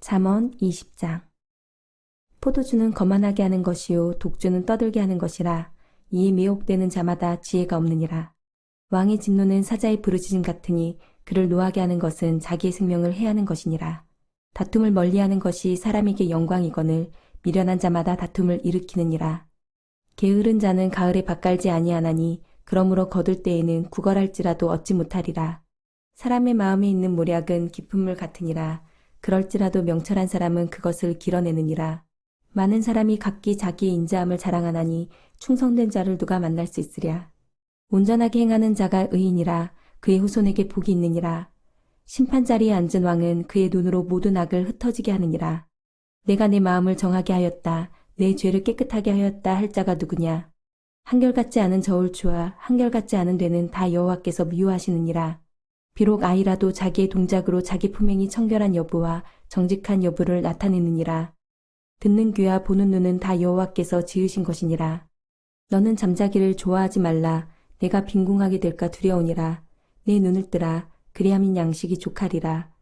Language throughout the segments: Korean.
잠언 20장. 포도주는 거만하게 하는 것이요 독주는 떠들게 하는 것이라. 이에 미혹되는 자마다 지혜가 없느니라. 왕의 진노는 사자의 부르짖음 같으니 그를 노하게 하는 것은 자기의 생명을 해하는 것이니라. 다툼을 멀리하는 것이 사람에게 영광이거늘 미련한 자마다 다툼을 일으키느니라. 게으른 자는 가을에 밭갈지 아니하나니 그러므로 거둘 때에는 구걸할지라도 얻지 못하리라. 사람의 마음에 있는 모략은 깊은 물 같으니라 그럴지라도 명철한 사람은 그것을 길어내느니라. 많은 사람이 각기 자기의 인자함을 자랑하나니 충성된 자를 누가 만날 수 있으랴. 온전하게 행하는 자가 의인이라 그의 후손에게 복이 있느니라. 심판 자리에 앉은 왕은 그의 눈으로 모든 악을 흩어지게 하느니라. 내가 내 마음을 정하게 하였다. 내 죄를 깨끗하게 하였다 할 자가 누구냐. 한결같지 않은 저울추와 한결같지 않은 되는 다 여호와께서 미워하시느니라. 비록 아이라도 자기의 동작으로 자기 품행이 청결한 여부와 정직한 여부를 나타내느니라. 듣는 귀와 보는 눈은 다 여호와께서 지으신 것이니라. 너는 잠자기를 좋아하지 말라. 내가 빈궁하게 될까 두려우니라. 내 눈을 뜨라. 그리함인 양식이 족하리라.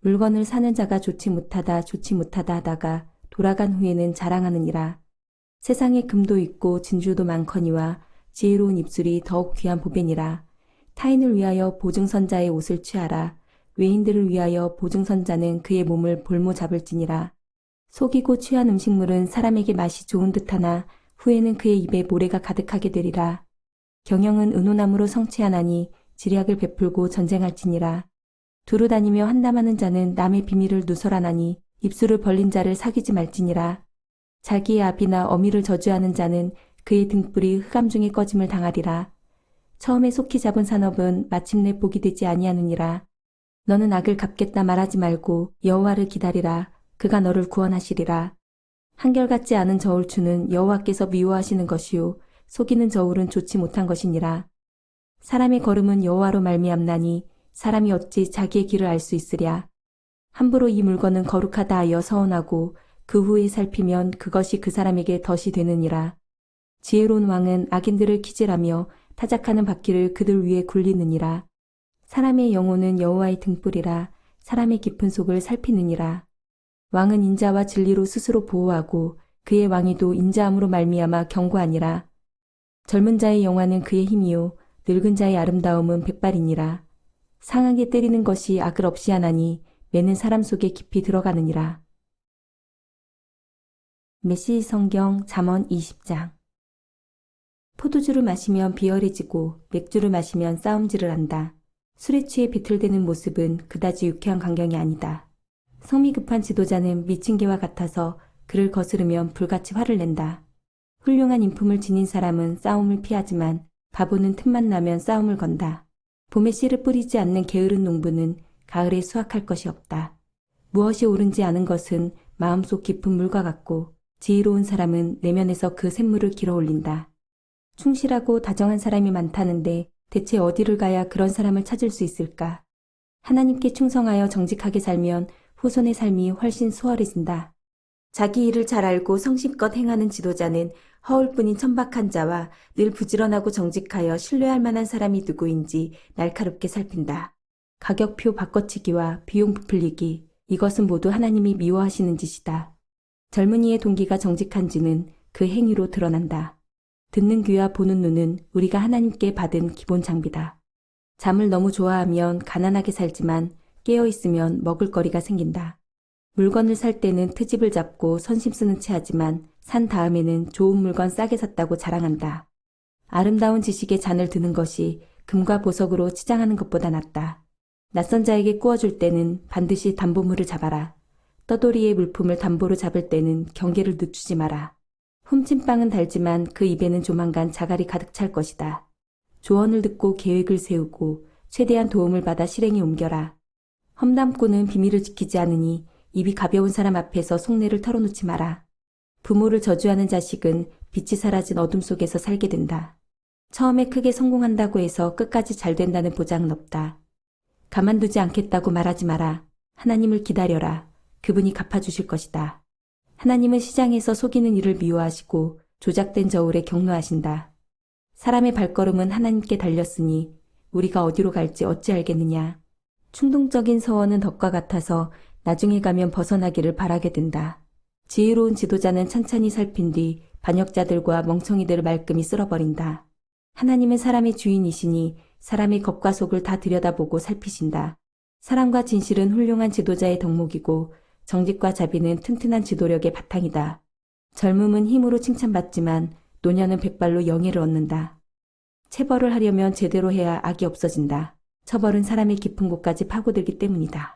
물건을 사는 자가 좋지 못하다 좋지 못하다 하다가 돌아간 후에는 자랑하느니라. 세상에 금도 있고 진주도 많거니와 지혜로운 입술이 더욱 귀한 보배니라. 타인을 위하여 보증선자의 옷을 취하라. 외인들을 위하여 보증선자는 그의 몸을 볼모 잡을지니라. 속이고 취한 음식물은 사람에게 맛이 좋은 듯하나 후에는 그의 입에 모래가 가득하게 되리라. 경영은 은호나무로 성취하나니 지략을 베풀고 전쟁할지니라. 두루 다니며 한담하는 자는 남의 비밀을 누설하나니 입술을 벌린 자를 사귀지 말지니라. 자기의 아비나 어미를 저주하는 자는 그의 등불이 흑암 중에 꺼짐을 당하리라. 처음에 속히 잡은 산업은 마침내 복이 되지 아니하느니라. 너는 악을 갚겠다 말하지 말고 여호와를 기다리라. 그가 너를 구원하시리라. 한결같지 않은 저울추는 여호와께서 미워하시는 것이요 속이는 저울은 좋지 못한 것이니라. 사람의 걸음은 여호와로 말미암나니 사람이 어찌 자기의 길을 알 수 있으랴. 함부로 이 물건은 거룩하다 하여 서원하고 그 후에 살피면 그것이 그 사람에게 덫이 되느니라. 지혜로운 왕은 악인들을 키질하며 타작하는 바퀴를 그들 위에 굴리느니라. 사람의 영혼은 여호와의 등불이라 사람의 깊은 속을 살피느니라. 왕은 인자와 진리로 스스로 보호하고 그의 왕위도 인자함으로 말미암아 경고하니라. 젊은 자의 영화는 그의 힘이요 늙은 자의 아름다움은 백발이니라. 상하게 때리는 것이 악을 없이 하나니 매는 사람 속에 깊이 들어가느니라. 메시 성경 잠언 20장 포도주를 마시면 비열해지고 맥주를 마시면 싸움질을 한다. 술에 취해 비틀대는 모습은 그다지 유쾌한 광경이 아니다. 성미 급한 지도자는 미친 개와 같아서 그를 거스르면 불같이 화를 낸다. 훌륭한 인품을 지닌 사람은 싸움을 피하지만 바보는 틈만 나면 싸움을 건다. 봄에 씨를 뿌리지 않는 게으른 농부는 가을에 수확할 것이 없다. 무엇이 옳은지 아는 것은 마음속 깊은 물과 같고 지혜로운 사람은 내면에서 그 샘물을 길어 올린다. 충실하고 다정한 사람이 많다는데 대체 어디를 가야 그런 사람을 찾을 수 있을까? 하나님께 충성하여 정직하게 살면 후손의 삶이 훨씬 수월해진다. 자기 일을 잘 알고 성심껏 행하는 지도자는 허울뿐인 천박한 자와 늘 부지런하고 정직하여 신뢰할 만한 사람이 누구인지 날카롭게 살핀다. 가격표 바꿔치기와 비용 부풀리기, 이것은 모두 하나님이 미워하시는 짓이다. 젊은이의 동기가 정직한지는 그 행위로 드러난다. 듣는 귀와 보는 눈은 우리가 하나님께 받은 기본 장비다. 잠을 너무 좋아하면 가난하게 살지만 깨어 있으면 먹을 거리가 생긴다. 물건을 살 때는 트집을 잡고 선심 쓰는 채 하지만 산 다음에는 좋은 물건 싸게 샀다고 자랑한다. 아름다운 지식에 잔을 드는 것이 금과 보석으로 치장하는 것보다 낫다. 낯선 자에게 꾸어줄 때는 반드시 담보물을 잡아라. 떠돌이의 물품을 담보로 잡을 때는 경계를 늦추지 마라. 훔친 빵은 달지만 그 입에는 조만간 자갈이 가득 찰 것이다. 조언을 듣고 계획을 세우고 최대한 도움을 받아 실행에 옮겨라. 험담꾼은 비밀을 지키지 않으니 입이 가벼운 사람 앞에서 속내를 털어놓지 마라. 부모를 저주하는 자식은 빛이 사라진 어둠 속에서 살게 된다. 처음에 크게 성공한다고 해서 끝까지 잘 된다는 보장은 없다. 가만두지 않겠다고 말하지 마라. 하나님을 기다려라. 그분이 갚아주실 것이다. 하나님은 시장에서 속이는 일을 미워하시고 조작된 저울에 경노하신다. 사람의 발걸음은 하나님께 달렸으니 우리가 어디로 갈지 어찌 알겠느냐. 충동적인 서원은 덕과 같아서 나중에 가면 벗어나기를 바라게 된다. 지혜로운 지도자는 천천히 살핀 뒤 반역자들과 멍청이들을 말끔히 쓸어버린다. 하나님은 사람의 주인이시니 사람의 겉과 속을 다 들여다보고 살피신다. 사랑과 진실은 훌륭한 지도자의 덕목이고 정직과 자비는 튼튼한 지도력의 바탕이다. 젊음은 힘으로 칭찬받지만 노년은 백발로 영예를 얻는다. 체벌을 하려면 제대로 해야 악이 없어진다. 처벌은 사람의 깊은 곳까지 파고들기 때문이다.